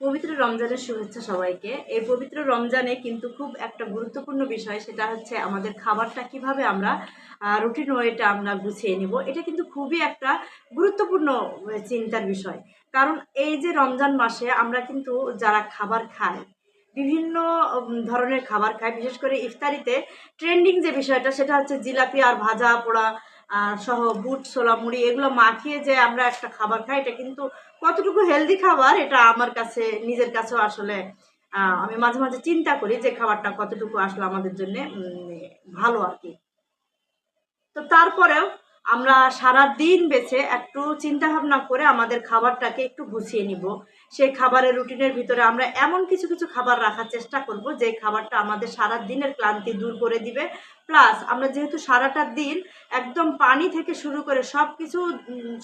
পবিত্র রমজানের শুভেচ্ছা সবাইকে। এই পবিত্র রমজানে কিন্তু খুব একটা গুরুত্বপূর্ণ বিষয় সেটা হচ্ছে আমাদের খাবারটা কীভাবে আমরা রুটিন ওয়েটা আমরা গুছিয়ে নিব। এটা কিন্তু খুবই একটা গুরুত্বপূর্ণ চিন্তার বিষয়। কারণ এই যে রমজান মাসে আমরা কিন্তু যারা খাবার খাই, বিভিন্ন ধরনের খাবার খাই, বিশেষ করে ইফতারিতে, ট্রেন্ডিং যে বিষয়টা সেটা হচ্ছে জিলাপি আর ভাজা পোড়া সহ বুট, ছোলা, মুড়ি, এগুলো মাখিয়ে যে আমরা একটা খাবার খাই, এটা কিন্তু কতটুকু হেলদি খাবার, এটা আমার কাছে, নিজের কাছেও আসলে আমি মাঝে মাঝে চিন্তা করি যে খাবারটা কতটুকু আসলে আমাদের জন্য ভালো আর কি। তো তারপরেও আমরা সারা দিন বেছে একটু চিন্তা ভাবনা করে আমাদের খাবারটাকে একটু গুছিয়ে নিব। সেই খাবারের রুটিনের ভিতরে আমরা এমন কিছু কিছু খাবার রাখার চেষ্টা করব যে খাবারটা আমাদের সারা দিনের ক্লান্তি দূর করে দিবে। প্লাস আমরা যেহেতু সারাটা দিন একদম পানি থেকে শুরু করে সব কিছু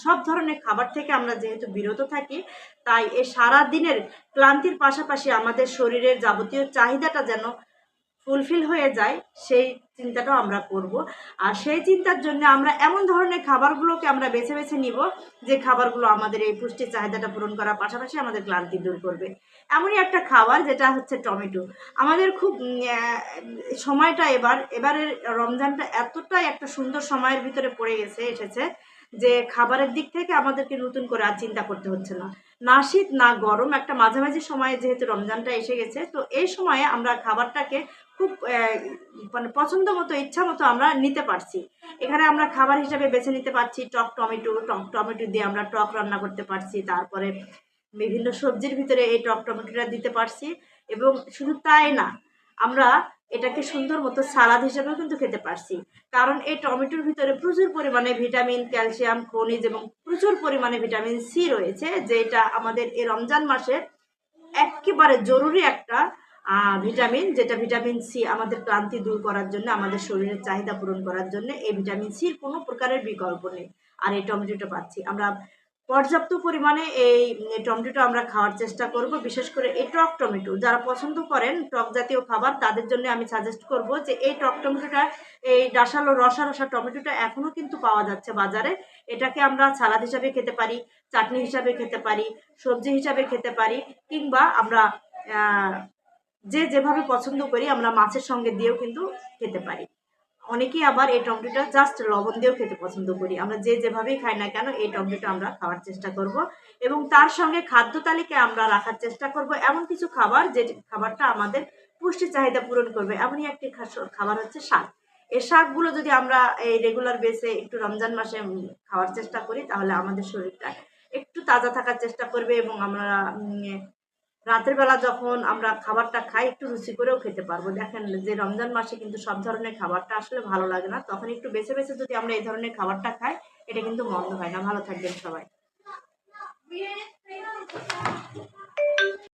সব ধরনের খাবার থেকে আমরা যেহেতু বিরত থাকি, তাই এই সারা দিনের ক্লান্তির পাশাপাশি আমাদের শরীরের যাবতীয় চাহিদাটা যেন ফুলফিল হয়ে যায়, সেই চিন্তাটাও আমরা করব। আর সেই চিন্তার জন্য আমরা এমন ধরনের খাবারগুলোকে আমরা বেছে বেছে নিব, যে খাবারগুলো আমাদের এই পুষ্টির চাহিদাটা পূরণ করার পাশাপাশি আমাদের ক্লান্তি দূর করবে। এমনই একটা খাবার, যেটা হচ্ছে টমেটো। আমাদের খুব সময়টা এবার, এবারের রমজানটা এতটাই একটা সুন্দর সময়ের ভিতরে পড়ে গেছে, এসেছে যে খাবারের দিক থেকে আমাদেরকে নতুন করে আর চিন্তা করতে হচ্ছে না। না শীত, না গরম, একটা মাঝামাঝি সময়ে যেহেতু রমজানটা এসে গেছে, তো এই সময়ে আমরা খাবারটাকে খুব মানে পছন্দ মতো, ইচ্ছা মতো আমরা নিতে পারছি। এখানে আমরা খাবার হিসাবে বেছে নিতে পারছি, টক টমেটো টক টমেটো দিয়ে আমরা টক রান্না করতে পারছি, তারপরে বিভিন্ন সবজির ভিতরে এই টক টমেটোটা দিতে পারছি, এবং শুধু তাই না, আমরা এটাকে সুন্দর মতো সালাদ হিসেবেও কিন্তু খেতে পারছি। কারণ এই টমেটোর ভিতরে প্রচুর পরিমাণে ভিটামিন, ক্যালসিয়াম, খনিজ এবং প্রচুর পরিমাণে ভিটামিন সি রয়েছে, যেটা আমাদের এই রমজান মাসে একেবারে জরুরি একটা ভিটামিন, যেটা ভিটামিন সি আমাদের ক্লান্তি দূর করার জন্য, আমাদের শরীরের চাহিদা পূরণ করার জন্য এই ভিটামিন সির কোনো প্রকারের বিকল্প নেই। আর এই টমেটোটা পাচ্ছি। আমরা পর্যাপ্ত পরিমাণে এই টমেটোটা আমরা খাওয়ার চেষ্টা করব, বিশেষ করে এই টক টমেটো। যারা পছন্দ করেন টক জাতীয় খাবার, তাদের জন্য আমি সাজেস্ট করব যে এই টক টমেটোটা, এই ডাসালো রসা রসা টমেটোটা এখনও কিন্তু পাওয়া যাচ্ছে বাজারে। এটাকে আমরা সালাদ হিসাবে খেতে পারি, চাটনি হিসাবে খেতে পারি, সবজি হিসাবে খেতে পারি, কিংবা আমরা যে যেভাবে পছন্দ করি, আমরা মাছের সঙ্গে দিয়েও কিন্তু খেতে পারি। অনেকেই আবার এই টমেটোটা জাস্ট লবণ দিয়েও খেতে পছন্দ করি। আমরা যে যেভাবেই খাই না কেন, এই টমেটোটা আমরা খাওয়ার চেষ্টা করব এবং তার সঙ্গে খাদ্য তালিকায় আমরা রাখার চেষ্টা করব। এমন কিছু খাবার যে খাবারটা আমাদের পুষ্টি চাহিদা পূরণ করবে। এমনই একটি খাবার হচ্ছে শাক। এই শাকগুলো যদি আমরা এই রেগুলার বেসে একটু রমজান মাসে খাওয়ার চেষ্টা করি, তাহলে আমাদের শরীরটা একটু তাজা থাকার চেষ্টা করবে এবং আমরা রাতের বেলা যখন আমরা খাবারটা খাই, একটু রুচি করেও খেতে পারব। দেখেন যে রমজান মাসে কিন্তু সব ধরনের খাবারটা আসলে ভালো লাগে না। তখন একটু বেছে বেছে যদি আমরা এই ধরনের খাবারটা খাই, এটা কিন্তু মন্দ হয় না। ভালো থাকবেন সবাই।